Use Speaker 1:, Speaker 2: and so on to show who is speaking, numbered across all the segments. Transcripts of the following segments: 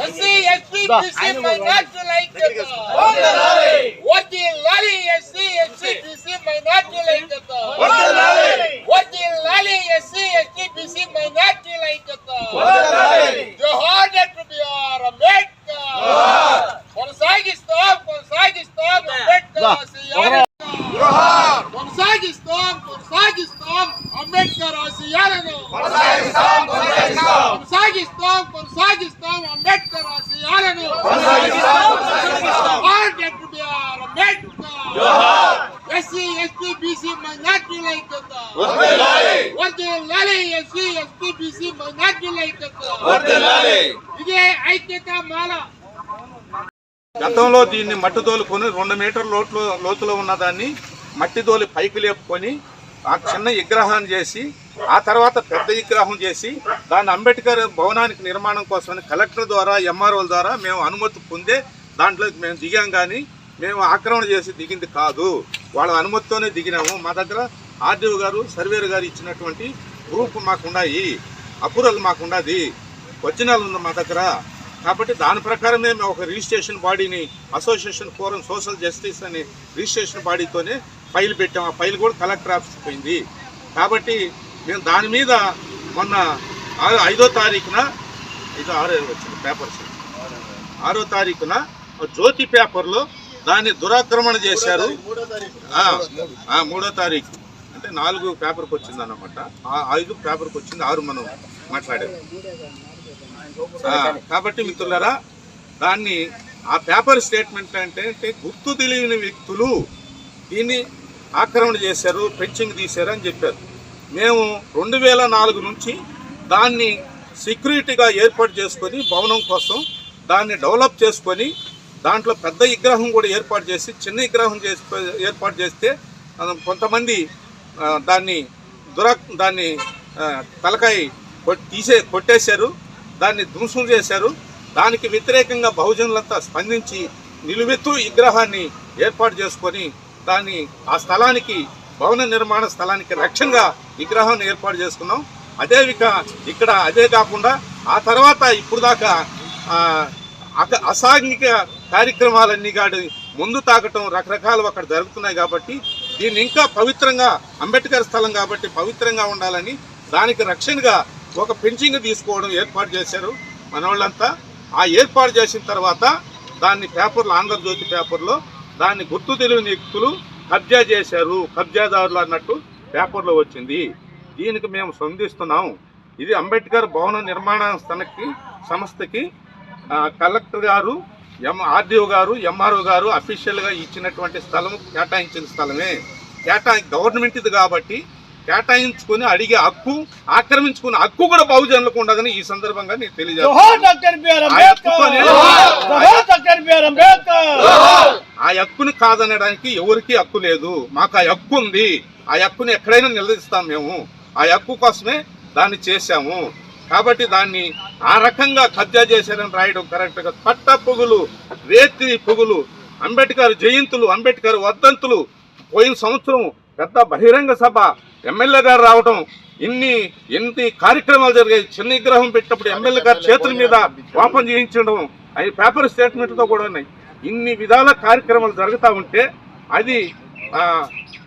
Speaker 1: SC SP BC మైనార్టీల ఐక్యత వర్ధిల్లాలి ఎస్సీ ఎస్టీ బీసీ మైనార్టీల ఐక్యత వర్ధిల్లాలి ఎస్సీ ఎస్టీ బీసీ మైనార్టీల ఐక్యత జోహార్ doctor BR SC ST BC మైనార్టీల ఐక్యత వర్ధిల్లాలి ఎస్సీ ఎస్టీ బీసీ మైనార్టీల ఐక్యత ఇదే ఐక్యత మాల.
Speaker 2: గతంలో దీన్ని మట్టి తోలుకొని రెండు మీటర్ల లోతులో లోతులో ఉన్న దాన్ని మట్టి తోలి పైకి లేపుకొని ఆ చిన్న విగ్రహాన్ని చేసి ఆ తర్వాత పెద్ద విగ్రహం చేసి దాన్ని అంబేద్కర్ భవనానికి నిర్మాణం కోసమని కలెక్టర్ ద్వారా ఎంఆర్ఓల ద్వారా మేము అనుమతి పొందే దాంట్లోకి మేము దిగాం కానీ మేము ఆక్రమణ చేసి దిగింది కాదు. వాళ్ళ అనుమతితోనే దిగినాము. మా దగ్గర ఆర్డీఓ గారు సర్వేర్ గారు ఇచ్చినటువంటి ప్రూఫ్ మాకు ఉన్నాయి. అప్రూవల్ మాకు ఉన్నది. ఒరిజినల్ ఉంది మా దగ్గర. కాబట్టి దాని ప్రకారమే మేము ఒక రిజిస్ట్రేషన్ బాడీని అసోసియేషన్ ఫోరం సోషల్ జస్టిస్ అనే రిజిస్ట్రేషన్ బాడీతోనే ఫైల్ పెట్టాం. ఆ ఫైల్ కూడా కలెక్టర్ ఆఫీస్కి పోయింది. కాబట్టి మేము దాని మీద మొన్న ఐదో తారీఖున ఇది ఆరో వచ్చింది పేపర్స్. ఆరో తారీఖున జ్యోతి పేపర్లో దాన్ని దురాక్రమణ చేశారు. మూడో తారీఖు. అంటే నాలుగు పేపర్కి వచ్చింది అన్నమాట ఆ ఐదు పేపర్కి వచ్చింది ఆరు మనం మాట్లాడాము. ఆ, కాబట్టి మిత్రులారా దాన్ని ఆ పేపర్ స్టేట్మెంట్ అంటే అంటే గుర్తు తెలియని వ్యక్తులు దీన్ని ఆక్రమణ చేశారు పెంచింగ్ తీశారు అని చెప్పారు. మేము రెండు వేల నాలుగు నుంచి దాన్ని సెక్యూరిటీగా ఏర్పాటు చేసుకొని భవనం కోసం దాన్ని డెవలప్ చేసుకొని దాంట్లో పెద్ద విగ్రహం కూడా ఏర్పాటు చేసి చిన్న విగ్రహం చేసి ఏర్పాటు చేస్తే కొంతమంది దాన్ని దురా దాన్ని తలకాయ తీసే కొట్టేశారు దాన్ని ధ్వంసం చేశారు. దానికి వ్యతిరేకంగా బహుజనులంతా స్పందించి నిలువెత్తు విగ్రహాన్ని ఏర్పాటు చేసుకొని దాన్ని ఆ స్థలానికి భవన నిర్మాణ స్థలానికి లక్ష్యంగా విగ్రహాన్ని ఏర్పాటు చేసుకున్నాం. అదే ఇక్కడ అదే కాకుండా ఆ తర్వాత ఇప్పుడు దాకా అసాంఘిక కార్యక్రమాలన్నీ కాడి ముందు తాకటం రకరకాలు అక్కడ జరుగుతున్నాయి కాబట్టి దీన్ని ఇంకా పవిత్రంగా అంబేద్కర్ స్థలం కాబట్టి పవిత్రంగా ఉండాలని దానికి రక్షణగా ఒక పెంచింగ్ తీసుకోవడం ఏర్పాటు చేశారు మన వాళ్ళంతా ఆ ఏర్పాటు చేసిన తర్వాత దాన్ని పేపర్లో ఆంధ్రజ్యోతి పేపర్లో దాన్ని గుర్తు తెలియని వ్యక్తులు కబ్జా చేశారు. కబ్జాదారులు అన్నట్టు పేపర్లో వచ్చింది. దీనికి మేము స్పందిస్తున్నాం ఇది అంబేద్కర్ భవన నిర్మాణ సంస్థకి సంస్థకి కలెక్టర్ గారు ఎం ఆర్డీఓ గారు ఎంఆర్ఓ గారు అఫీషియల్గా ఇచ్చినటువంటి స్థలం కేటాయించిన స్థలమే. కేటా గవర్నమెంట్ ఇది కాబట్టి కేటాయించుకొని అడిగే హక్కు ఆక్రమించుకునే హక్కు కూడా బహుజనులకు ఉండదని ఈ సందర్భంగా నేను తెలియజేస్తాను ఆ హక్కుని కాదనడానికి ఎవరికి హక్కు లేదు. మాకు ఆ హక్కు ఉంది. ఆ హక్కుని ఎక్కడైనా నిలదీస్తాం మేము. ఆ హక్కు కోసమే దాన్ని చేశాము. కాబట్టి దాన్ని ఆ రకంగా కబ్జా చేశారని రాయడం కరెక్ట్గా పట్ట పొగులు రేతి పొగులు అంబేద్కర్ జయంతులు అంబేద్కర్ వర్ధంతులు పోయిన సంవత్సరం పెద్ద బహిరంగ సభ. ఎమ్మెల్యే గారు రావడం ఇన్ని ఎన్ని కార్యక్రమాలు జరిగాయి. చిన్న విగ్రహం పెట్టినప్పుడు ఎమ్మెల్యే గారి చేతుల మీద వాపం చేయించడం అవి పేపర్ స్టేట్మెంట్తో కూడా ఉన్నాయి. ఇన్ని విధాల కార్యక్రమాలు జరుగుతూ ఉంటే అది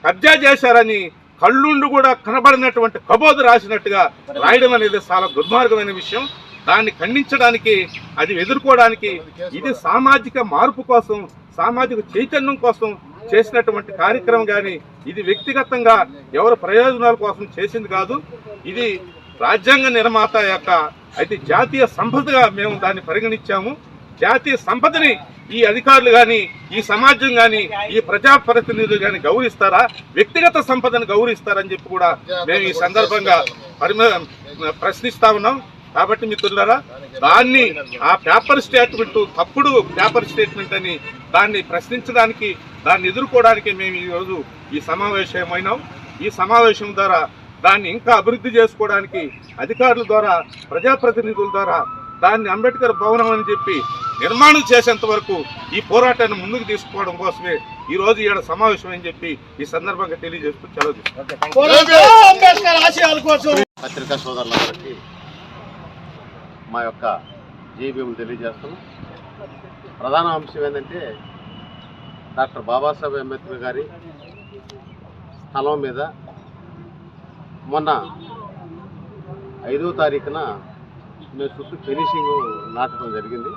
Speaker 2: కబ్జా చేశారని కళ్ళుండు కూడా కనబడినటువంటి కబోదు రాసినట్టుగా రాయడం అనేది చాలా దుర్మార్గమైన విషయం. దాన్ని ఖండించడానికి అది ఎదుర్కోవడానికి ఇది సామాజిక మార్పు కోసం సామాజిక చైతన్యం కోసం చేసినటువంటి కార్యక్రమం కానీ ఇది వ్యక్తిగతంగా ఎవరి ప్రయోజనాల కోసం చేసింది కాదు. ఇది రాజ్యాంగ నిర్మాత యొక్క అయితే జాతీయ సంపదగా మేము దాన్ని పరిగణించాము. జాతీయ సంపదని ఈ అధికారులు కానీ ఈ సమాజం కానీ ఈ ప్రజా ప్రతినిధులు గౌరవిస్తారా? వ్యక్తిగత సంపదను గౌరవిస్తారని చెప్పి కూడా మేము ఈ సందర్భంగా పరిమ ప్రశ్నిస్తా ఉన్నాం. కాబట్టి మిత్రులారా దాన్ని ఆ పేపర్ స్టేట్మెంట్ తప్పుడు పేపర్ స్టేట్మెంట్ అని దాన్ని ప్రశ్నించడానికి దాన్ని ఎదుర్కోవడానికి మేము ఈరోజు ఈ సమావేశమైనాం. ఈ సమావేశం ద్వారా దాన్ని ఇంకా అభివృద్ధి చేసుకోవడానికి అధికారుల ద్వారా ప్రజాప్రతినిధుల ద్వారా దాన్ని అంబేద్కర్ భవనం అని చెప్పి నిర్మాణం చేసేంత వరకు ఈ పోరాటాన్ని ముందుకు తీసుకోవడం కోసమే ఈ రోజు ఈడ సమావేశం అని చెప్పి ఈ సందర్భంగా తెలియజేస్తూ సెలవు
Speaker 3: పత్రికా సోదరులందరికీ మా యొక్క జేబీఎం తెలియజేస్తున్నాం. ప్రధాన అంశం ఏంటంటే డాక్టర్ బాబాసాహెబ్ అంబేద్కర్ గారి స్థలం మీద మొన్న ఐదో తారీఖున మేము చుట్టూ ఫినిషింగ్ నాటడం జరిగింది.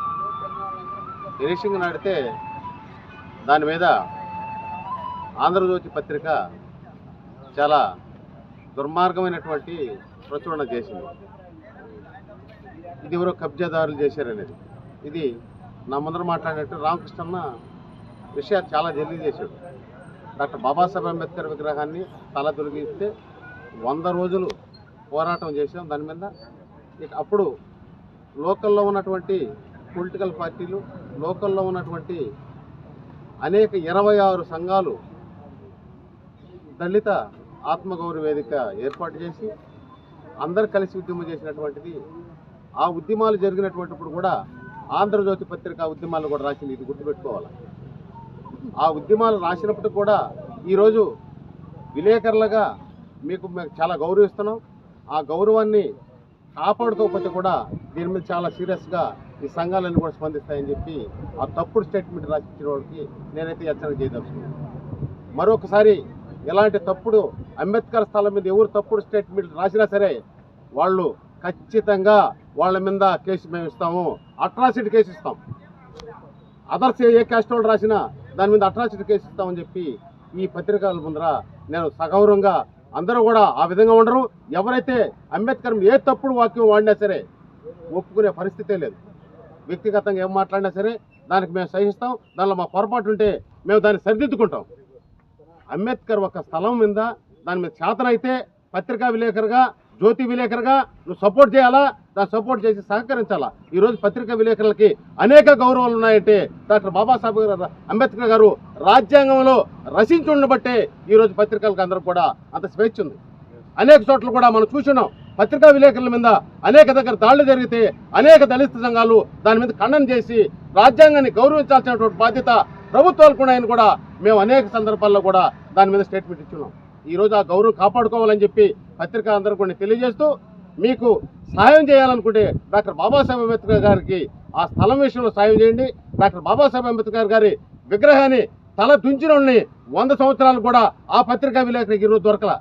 Speaker 3: నిరీక్షంగా నాడితే దాని మీద ఆంధ్రజ్యోతి పత్రిక చాలా దుర్మార్గమైనటువంటి ప్రచురణ చేసింది. ఇది ఎవరో కబ్జాదారులు చేశారనేది. ఇది నా ముందర మాట్లాడినట్టు రామకృష్ణన్న విషయాలు చాలా తెలియజేశాడు డాక్టర్ బాబాసాహెబ్ అంబేద్కర్ విగ్రహాన్ని తల తొలగిస్తే వంద రోజులు పోరాటం చేసాం దాని మీద. ఇక అప్పుడు లోకల్లో ఉన్నటువంటి పొలిటికల్ పార్టీలు లోకల్లో ఉన్నటువంటి అనేక ఇరవై ఆరు సంఘాలు దళిత ఆత్మగౌరవ వేదిక ఏర్పాటు చేసి అందరు కలిసి ఉద్యమం చేసినటువంటిది. ఆ ఉద్యమాలు జరిగినటువంటిప్పుడు కూడా ఆంధ్రజ్యోతి పత్రిక ఉద్యమాలు కూడా రాసింది. ఇది గుర్తుపెట్టుకోవాలి? ఆ ఉద్యమాలు రాసినప్పుడు కూడా ఈరోజు విలేకరులుగా మీకు మేము చాలా గౌరవిస్తున్నాం. ఆ గౌరవాన్ని కాపాడుకోకపోతే కూడా దీని మీద చాలా సీరియస్గా ఈ సంఘాలన్నీ కూడా స్పందిస్తాయని చెప్పి ఆ తప్పుడు స్టేట్మెంట్ రాసిచ్చిన వాడికి నేనైతే హెచ్చరిక చేయదలుచుకున్నాను. మరొకసారి ఎలాంటి తప్పుడు అంబేద్కర్ స్థలం మీద ఎవరు తప్పుడు స్టేట్మెంట్ రాసినా సరే వాళ్ళు ఖచ్చితంగా వాళ్ళ మీద కేసు మేము ఇస్తాము. అట్రాసిటీ కేసు ఇస్తాం. అదర్స్ ఏ క్యాస్ట్ వాళ్ళు రాసినా దాని మీద అట్రాసిటీ కేసు ఇస్తామని చెప్పి ఈ పత్రికల ముందర నేను సగౌరవంగా అందరూ కూడా ఆ విధంగా ఉండరు. ఎవరైతే అంబేద్కర్ ఏ తప్పుడు వాక్యం వాడినా సరే ఒప్పుకునే పరిస్థితే లేదు. వ్యక్తిగతంగా ఏం మాట్లాడినా సరే దానికి మేము సహిస్తాం. దానిలో మా పొరపాటు ఉంటే మేము దాన్ని సరిదిద్దుకుంటాం. అంబేద్కర్ ఒక స్థలం మీద దాని మీద చేతనైతే పత్రికా విలేకరుగా జ్యోతి విలేకరుగా నువ్వు సపోర్ట్ చేయాలా? దాన్ని సపోర్ట్ చేసి సహకరించాలా? ఈరోజు పత్రికా విలేకరులకి అనేక గౌరవాలు ఉన్నాయంటే డాక్టర్ బాబాసాహెబ్ అంబేద్కర్ గారు రాజ్యాంగంలో రచించి ఉండబట్టే ఈరోజు పత్రికలకు అందరూ కూడా అంత స్వేచ్ఛ ఉంది. అనేక చోట్ల కూడా మనం చూసినాం. పత్రికా విలేకరుల మీద అనేక దగ్గర దాడులు జరిగితే అనేక దళిత సంఘాలు దాని మీద ఖండన చేసి రాజ్యాంగాన్ని గౌరవించాల్సినటువంటి బాధ్యత ప్రభుత్వాలకు ఉన్నాయని కూడా మేము అనేక సందర్భాల్లో కూడా దాని మీద స్టేట్మెంట్ ఇచ్చున్నాం. ఈరోజు ఆ గౌరవం కాపాడుకోవాలని చెప్పి పత్రిక అందరూ కూడా తెలియజేస్తూ మీకు సాయం చేయాలనుకుంటే డాక్టర్ బాబాసాహెబ్ అంబేద్కర్ గారికి ఆ స్థలం విషయంలో సాయం చేయండి. డాక్టర్ బాబాసాహెబ్ అంబేద్కర్ గారి విగ్రహాన్ని తల తుంచిన వంద సంవత్సరాలు కూడా ఆ పత్రికా విలేకరికి ఈరోజు దొరకల.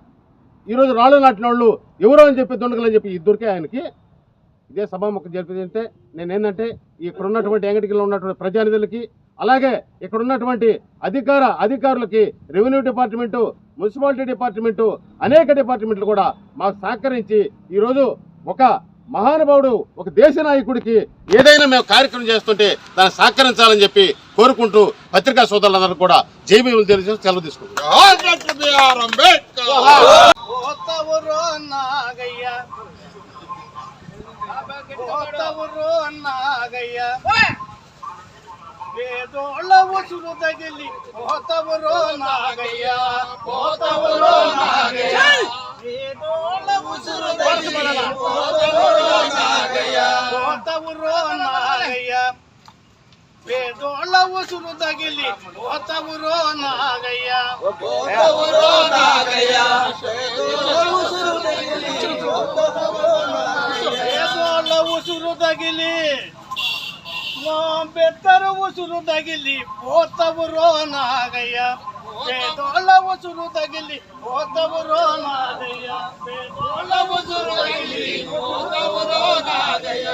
Speaker 3: ఈరోజు రాళ్ళు నాటిన వాళ్ళు ఎవరో అని చెప్పి దొండకలని చెప్పి దొరికే ఆయనకి ఇదే సభాముఖం జరిపిందంటే నేను ఏంటంటే ఇక్కడ ఉన్నటువంటి ఎంగటికిలో ఉన్నటువంటి ప్రజానిధులకి అలాగే ఇక్కడ ఉన్నటువంటి అధికార అధికారులకి రెవెన్యూ డిపార్ట్మెంటు మున్సిపాలిటీ డిపార్ట్మెంటు అనేక డిపార్ట్మెంట్లు కూడా మాకు సహకరించి ఈరోజు ఒక మహానుభావుడు ఒక దేశ నాయకుడికి ఏదైనా మేము కార్యక్రమం చేస్తుంటే దాన్ని సహకరించాలని చెప్పి కోరుకుంటూ పత్రికా సోదరులందరూ కూడా జైబీలు తెలిసి సెలవు తీసుకుంటాం
Speaker 1: జోహార్ డాక్టర్ బిఆర్ అంబేద్కర్
Speaker 4: పోతవురో నాగయ్య పోతవురో నాగయ్య పేదోళ్ళ ఉసురు తగిలి పోతవురో నాగయ్య పోతవురో నాగయ్య పేదోళ్ళ ఉసురు తగిలి పోతవురో నాగయ్య పోతవురో నాగయ్య పెద్దరు ఉసురు తగిలి పోతవురో నాగయ్య. పేదోళ్ళ ఉసురు తగిలి పోతవురో నాగయ్య. పేదోళ్ళ ఉసురు తగిలి పోతవురో నాగయ్య.